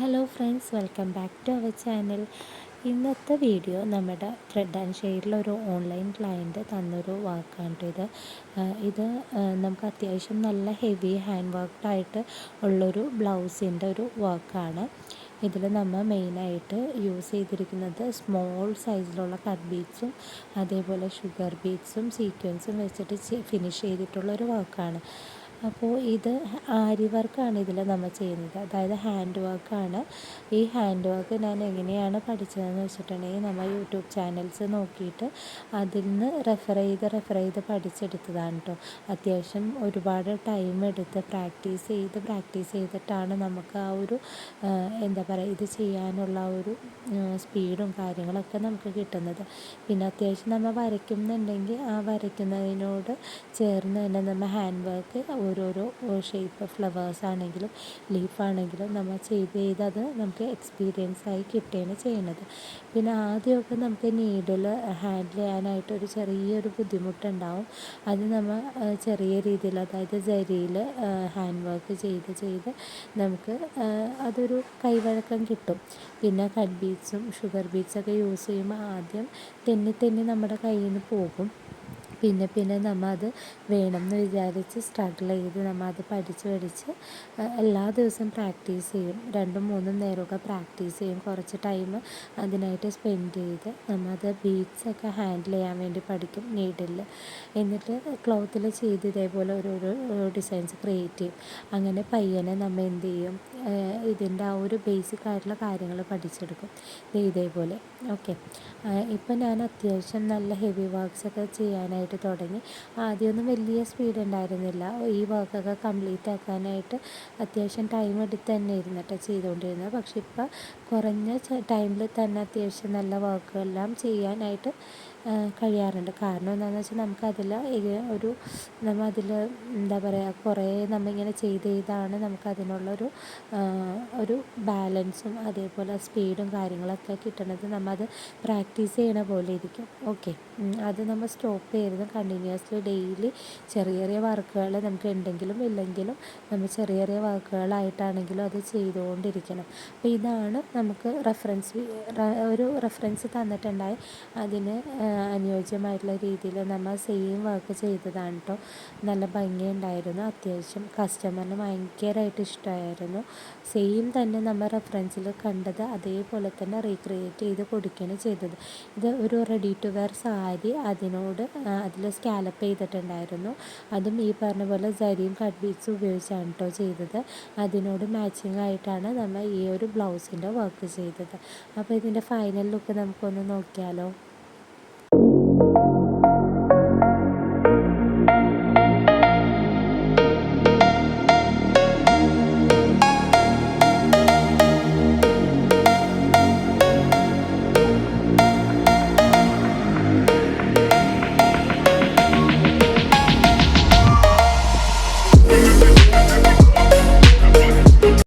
Hello friends welcome back to our channel ഇന്നത്തെ video നമ്മുടെ thread and ഷെയ്ഡിലൊരു online client തന്നൊരു വർക്കാണ് ഇത് ഇത് നമുക്ക് അത്യാവശ്യം നല്ല ഹെവി ഹാൻഡ് വർക്ക്ഡായിട്ട് ഉള്ളൊരു ബ്ലൗസിന്റെ ഒരു വർക്കാണ് ഇതിൽ നമ്മൾ മെയിനായിട്ട് യൂസ് ചെയ്തിരിക്കുന്നത് സ്മോൾ സൈസിലുള്ള കട്ട് ബീഡ്സും അതേപോലെ ഷുഗർ ബീഡ്സും സീക്വൻസും വെച്ചിട്ട് ഫിനിഷ് ചെയ്തിട്ടുള്ള ഒരു വർക്കാണ് അപ്പോൾ ഇത് ആരി വർക്കാണ് ഇതിൽ നമ്മൾ ചെയ്യുന്നത്. അതായത് ഹാൻഡ് വർക്കാണ് ഈ ഹാൻഡ് വർക്ക് ഞാൻ എങ്ങനെയാണ് പഠിച്ചതെന്ന് വെച്ചിട്ടുണ്ടെങ്കിൽ നമ്മൾ യൂട്യൂബ് ചാനൽസ് നോക്കിയിട്ട് അതിൽ നിന്ന് റെഫർ ചെയ്ത് റെഫർ ചെയ്ത് പഠിച്ചെടുത്തതാണ് കേട്ടോ അത്യാവശ്യം ഒരുപാട് ടൈം എടുത്ത് പ്രാക്ടീസ് ചെയ്ത് പ്രാക്ടീസ് ചെയ്തിട്ടാണ് നമുക്ക് ആ ഒരു എന്താ പറയുക ഇത് ചെയ്യാനുള്ള ഒരു സ്പീഡും കാര്യങ്ങളൊക്കെ നമുക്ക് കിട്ടുന്നത്. പിന്നെ അത്യാവശ്യം നമ്മൾ വരയ്ക്കുന്നുണ്ടെങ്കിൽ ആ വരയ്ക്കുന്നതിനോട് ചേർന്ന് തന്നെ നമ്മൾ ഹാൻഡ് വർക്ക് ഓരോരോ ഷേപ്പ് ഫ്ലവേഴ്സ് ആണെങ്കിലും ലീഫ് ആണെങ്കിലും നമ്മൾ ചെയ്ത് ചെയ്ത് അത് നമുക്ക് എക്സ്പീരിയൻസ് ആയി കിട്ടുകയാണ് ചെയ്യുന്നത്. പിന്നെ ആദ്യമൊക്കെ നമുക്ക് നീഡിൽ ഹാൻഡിൽ ചെയ്യാനായിട്ട് ഒരു ചെറിയൊരു ബുദ്ധിമുട്ടുണ്ടാവും. അത് നമ്മൾ ചെറിയ രീതിയിൽ അതായത് ജരിയിൽ ഹാൻഡ് വർക്ക് ചെയ്ത് ചെയ്ത് നമുക്ക് അതൊരു കൈവഴക്കം കിട്ടും. പിന്നെ കട്ട് ബീഡ്സും ഷുഗർ ബീഡ്സൊക്കെ യൂസ് ചെയ്യുമ്പോൾ ആദ്യം തെന്നി തെന്നി നമ്മുടെ കയ്യിൽ നിന്ന് പോകും. പിന്നെ പിന്നെ നമ്മൾ അത് എന്ന് വിചാരിച്ച് സ്ട്രഗിൾ ചെയ്ത് നമ്മൾ അത് പഠിച്ച് പഠിച്ച് എല്ലാ ദിവസവും പ്രാക്ടീസ് ചെയ്യും. രണ്ടും മൂന്നും നേരമൊക്കെ പ്രാക്ടീസ് ചെയ്യും. കുറച്ച് ടൈം അതിനായിട്ട് സ്പെൻഡ് ചെയ്ത് നമ്മൾ അത് ബീഡ്സൊക്കെ ഹാൻഡിൽ ചെയ്യാൻ വേണ്ടി പഠിക്കും നീഡിൽ എന്നിട്ട് ക്ലോത്തിൽ ചെയ്ത് ഇതേപോലെ ഓരോരോ ഡിസൈൻസ് ക്രിയേറ്റ് ചെയ്യും. അങ്ങനെ പയ്യനെ നമ്മൾ എന്ത് ചെയ്യും? ഇതിന്റെ ആ ഒരു ബേസിക് ആയിട്ടുള്ള കാര്യങ്ങൾ പഠിച്ചെടുക്കും. ഇതേപോലെ. ഓക്കെ ഇപ്പം ഞാൻ അത്യാവശ്യം നല്ല ഹെവി വർക്ക്സ് ഒക്കെ ചെയ്യാനായിട്ട് തുടങ്ങി. ആദ്യമൊന്നും വലിയ സ്പീഡ് ഉണ്ടായിരുന്നില്ല. ഈ വർക്കൊക്കെ കംപ്ലീറ്റ് ആക്കാനായിട്ട് അത്യാവശ്യം ടൈം എടുത്ത് തന്നെ ഇരുന്നിട്ട് ചെയ്തുകൊണ്ടിരുന്നത്. പക്ഷെ ഇപ്പം കുറഞ്ഞ ടൈമിൽ തന്നെ അത്യാവശ്യം നല്ല വർക്കുകളെല്ലാം ചെയ്യാനായിട്ട് കഴിയാറുണ്ട്. കാരണം എന്താണെന്ന് വെച്ചാൽ നമുക്കതിൽ ഒരു നമ്മൾ അതിൽ എന്താ പറയുക കുറേ നമ്മളിങ്ങനെ ചെയ്ത് ചെയ്താണ് നമുക്കതിനുള്ളൊരു ഒരു ബാലൻസും അതേപോലെ സ്പീഡും കാര്യങ്ങളൊക്കെ കിട്ടണത് നമ്മൾ അത് പ്രാക്ടീസ് ചെയ്യണ പോലെ ഇരിക്കും. ഓക്കെ. അത് നമ്മൾ സ്റ്റോപ്പ് ചെയ്യരുത്. കണ്ടിന്യൂസ്ലി ഡെയിലി ചെറിയ ചെറിയ വർക്കുകൾ നമുക്ക് ഉണ്ടെങ്കിലും ഇല്ലെങ്കിലും നമ്മൾ ചെറിയ ചെറിയ വർക്കുകളായിട്ടാണെങ്കിലും അത് ചെയ്തുകൊണ്ടിരിക്കണം അപ്പോൾ ഇതാണ് നമുക്ക് റെഫറൻസ് ഒരു റെഫറൻസ് തന്നിട്ടുണ്ടായി അതിന് അനുയോജ്യമായിട്ടുള്ള രീതിയിൽ നമ്മൾ സെയിം വർക്ക് ചെയ്തതാണ് കേട്ടോ നല്ല ഭംഗിയുണ്ടായിരുന്നു. അത്യാവശ്യം കസ്റ്റമറിന് ഭയങ്കരമായിട്ട് ഇഷ്ടമായിരുന്നു സെയിം തന്നെ നമ്മൾ റെഫറൻസിൽ കണ്ടത് അതേപോലെ തന്നെ റീക്രിയേറ്റ് ചെയ്ത് കൊടുക്കുകയാണ് ചെയ്തത്. ഇത് ഒരു റെഡി ടു വെയർ സാരി അതിനോട് അതിൽ സ്കാലപ്പ് ചെയ്തിട്ടുണ്ടായിരുന്നു. അതും ഈ പറഞ്ഞ പോലെ സരിയും കട്ട് ബീഡ്സും ഉപയോഗിച്ചാണ് കേട്ടോ ചെയ്തത്. അതിനോട് മാച്ചിങ് ആയിട്ടാണ് നമ്മൾ ഈ ഒരു ബ്ലൗസിന്റെ വർക്ക് ചെയ്തത്. അപ്പോൾ ഇതിന്റെ ഫൈനൽ ലുക്ക് നമുക്കൊന്ന് നോക്കിയാലോ?